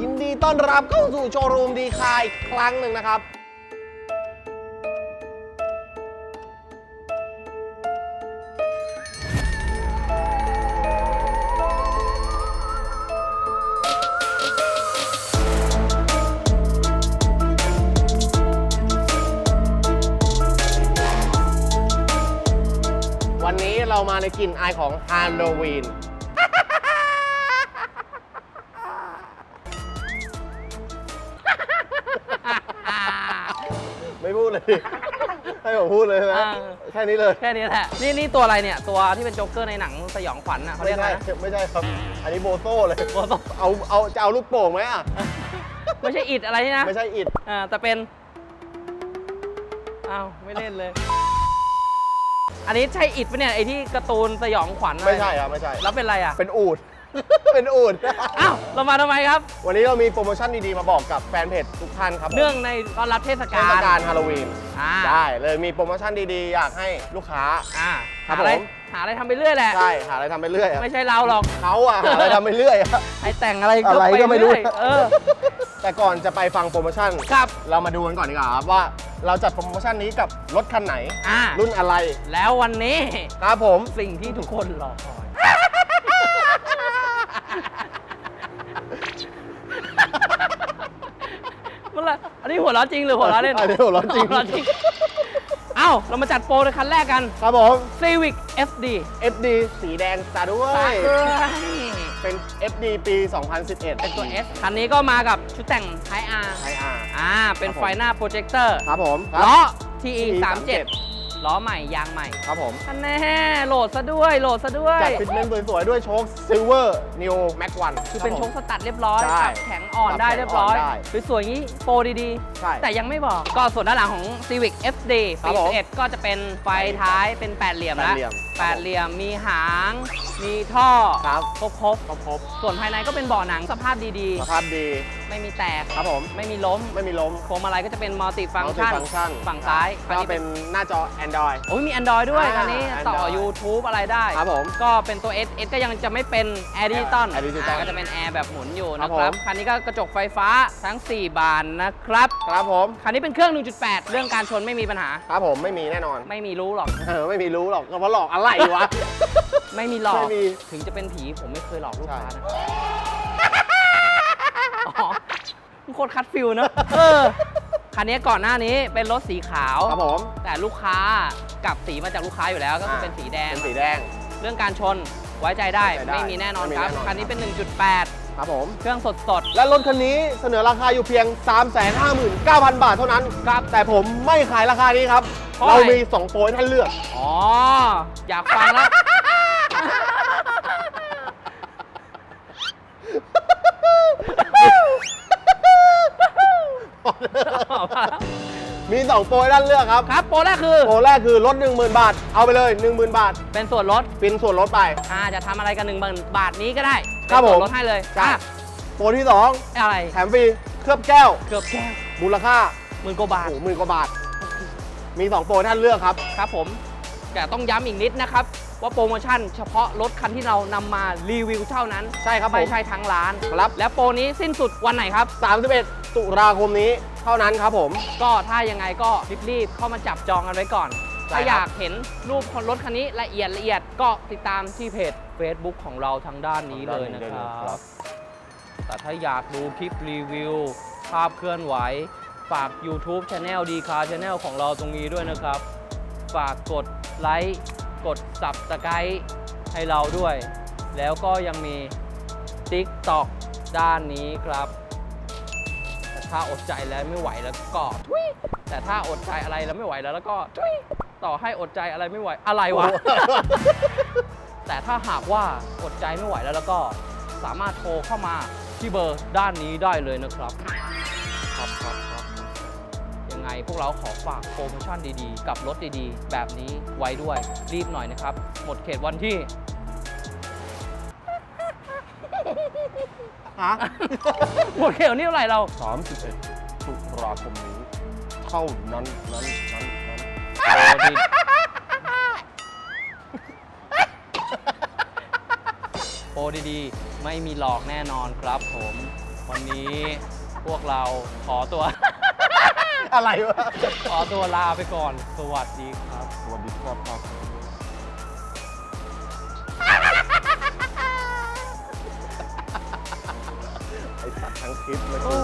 ยินดีต้อนรับเข้าสู่โชว์รูมดีคาอีกครั้งหนึ่งนะครับ วันนี้เรามาในกลิ่นอายของฮาโลวีน ดเลยดิให้ผมพูดเลยใช่ไหมอ่า แค่นี้เลยแค่นี้แหละนี่นี่ตัวอะไรเนี่ย ตัวที่เป็นโจ๊กเกอร์ในหนังสยองขวัญอะเขาไม่เรียกอะไรใช่นะไม่ใช่ครับ อันนี้โบโซ่เลยโบโซ่เอาเอาจะเอาลูกโป่งไหมอะไม่ใช่อิดอะไรนี่นะไม่ใช่อิดอ่าแต่เป็นอ้าวไม่เล่นเลย อันนี้ใช่อิดปะเนี่ยไอที่การ์ตูนสยองขวัญอะรไม่ใช่ครับไม่ใช่ แล้วเป็นอะไรอะเป็นอูด เป็นอูดอ้าวเรามาทำไมครับ วันนี้เรามีโปรโมชั่นดีๆ มาบอกกับแฟนเพจทุกท่านครับผมเนื่องในต้อนรับเทศเทกาลศกาลฮาโลวีนอ่า ได้เลยมีโปรโมชั่นดีๆ อยากให้ลูกค้า อ่าครับหาอะไรผม หาอะไรทำไปเรื่อยแหละ ใช่หาอะไรทำไปเรื่อยอะไม่ใช่เราหรอก เขาอะหาอะไรทำไปเรื่อยอะ ไอแต่งอะไรอะไรก็ไม่รู้ ปเอยเออ แต่ก่อนจะไปฟังโปรโมชั่น ครับ เรามาดูกันก่อนดีกว่าครับว่าเราจัดโปรโมชั่นนี้กับรถคันไหน อ่ารุ่นอะไรแล้ววันนี้ ครับผม สิ่งที่ทุกคนรอคอย มั นละอันนี้หัวเราะจริงหรือหัวเราะเล่นอันนี้หัวเราะจริงหัวเาะจริง เอ้า เรามาจัดโปรในคันแรกกัน ครับผม Civic FD FD สีแดงซะด้วย เป็น FD ปี 2011 เป็นตัว S คันนี้ก็มากับชุดแต่ง Type R ไทยอาร์อ่า เป็นครับผมไฟหน้าโปรเจคเตอร์ ครับผม ล้อ TE TE 37 ล้อใหม่ยางใหม่ครับผมคันแน่โหลดซะด้วยโหลดซะด้วยจัดฟิตเมนต์สวยๆด้วยโชค Silver Neo Max 1คือเป็นโชคสตัดเรียบร้อยใช่ปรับแข็งอ่อนปรับได้แข็งเรียบร้อยอ่อนได้สวยๆอย่างนี้โปรดีใช่ๆ แต่ยังไม่บอกก็ส่วนด้านหลังของ Civic FD ครัปีบผม11ก็จะเป็นไฟท้ายเป็นแปดเหลี่ยมแปแล้ดวเหลี่ยมแปดเหลี่ยมมีหาง มีท่อครับครบครบครบครบส่วนภายในก็เป็นเบาะหนังสภาพดีสภาพดีๆ ไม่มีแตกครับผม ไม่มีล้มไม่มีล้ม พวงมาลัยก็จะเป็นมัลติฟัง Multi ชัน function ฝั่งซ้ายคันก็นี้เป็นหน้าจอ Android โอ้ยมี Android ด้วยอ่าคันนี้ต่อ Android YouTube อะไรได้ ครับผม ก็เป็นตัว S S ก็ยังจะไม่เป็น Air Digital Air Digital อ่าก็จะเป็นแอร์แบบหมุนอยู่ครันะบครับผม คันนี้ก็กระจกไฟฟ้าทั้ง 4 บานนะครับ ครับผม คันนี้เป็นเครื่อง 1.8 เรื่องการชนไม่มีปัญหา ครับผมไม่มีแน่นอน ไม่มีรู้หรอก เออไม่มีรู้หรอกก็เพราะหลอกอะไรวะ ไม่มีหลอก ไม่มีถึงจะเป็นผีผมไม่เคยหลอกลูกค้าใช่นะ ตรคัดฟิลเนอะเออคันนี้ก่อนหน้านี้เป็นรถสีขาว ครับผม แต่ลูกค้ากลับสีมาจากลูกค้าอยู่แล้วก็คือเป็นสีแดง เป็นสีแดง เรื่องการชนไว้ใจได้ไว้ใจได้ไม่มีแน่นอนไม่มีครับ แน่นอน คันนี้เป็น 1.8 ครับผม เครื่องสดสดและรถคันนี้เสนอราคาอยู่เพียง 359,000 บาทเท่านั้นครับ แต่ผมไม่ขายราคานี้ครับ เพราะเราอะไรมี 2 โปรให้ท่านเลือกๆอ๋อ อยากฟังแล้ว มี2โปรให้ท่านเลือกครับ ครับโปรแรกคือโปรแรกคือลด10,000 บาท เอาไปเลย 10,000 บาท เป็นส่วนลดฟินส่วนลดไป อ่าจะทำอะไรกันหนึ่งหมื่นบาทนี้ก็ได้ครับเป็นส่วนผมลดให้เลยใช่อะโปรที่ อะไร2 แถมฟรีเคลือบแก้ว เกือบแก้วมูลค่าหมื่นกว่าบาทโอ้โหหมื่นกว่าบาท มี2โปรให้ท่านเลือกครับ ครับผมแต่ต้องย้ำอีกนิดนะครับ ว่าโปรโมชั่นเฉพาะรถคันที่เรานำมารีวิวเท่านั้นใช่ครับผม ไม่ใช่ทั้งร้าน ครับ และโปรนี้สิ้นสุดวันไหนครับ 31 ตุลาคมนี้เท่านั้นครับผม ก็ถ้ายังไงก็รีบๆเข้ามาจับจองกันไว้ก่อน ใช่ถ้าครับอยากเห็นรูปของรถคันนี้ละเอียดละเอียดก็ติดตามที่เพจ Facebook ของเราทางด้านนี้เลยนะครับ แต่ถ้าอยากดูคลิปรีวิว ภาพเคลื่อนไหว ฝาก YouTube Channel d c a r Channel ของเราตรงนี้ด้วยนะครับ ฝากกดไลค์ กด Subscribe ให้เราด้วย แล้วก็ยังมี TikTok ด้านนี้ครับ แต่ถ้าอดใจแล้วไม่ไหวแล้วก็ทุยแต่ถ้าอดใจอะไรแล้วไม่ไหวแล้วแล้วก็ทุยต่อให้อดใจอะไรไม่ไหวอะไรวะ แต่ถ้าหากว่าอดใจไม่ไหวแล้วแล้วก็สามารถโทรเข้ามาที่เบอร์ด้านนี้ได้เลยนะครับ ครับครับครับยั งไงพวกเราขอฝากโปรโมชั่นดีๆ กับรถดีๆ แบบนี้ไว้ด้วย รีบหน่อยนะครับ หมดเขตวันที่ ฮะ หมดเขตวันที่เท่าไหร่เรา 31ตุลาคมนี้ เท่านั้นนั้นนั้นนั้นโอ้ดีโปรรดีๆ ไม่มีหลอกแน่นอนครับผม วันนี้พวกเราขอตัว อะไรวะ ขอตัวลาไปก่อน สวัสดีครับ สวัสดีครับครับไอสัตว์ทั้งคลิปเลยกู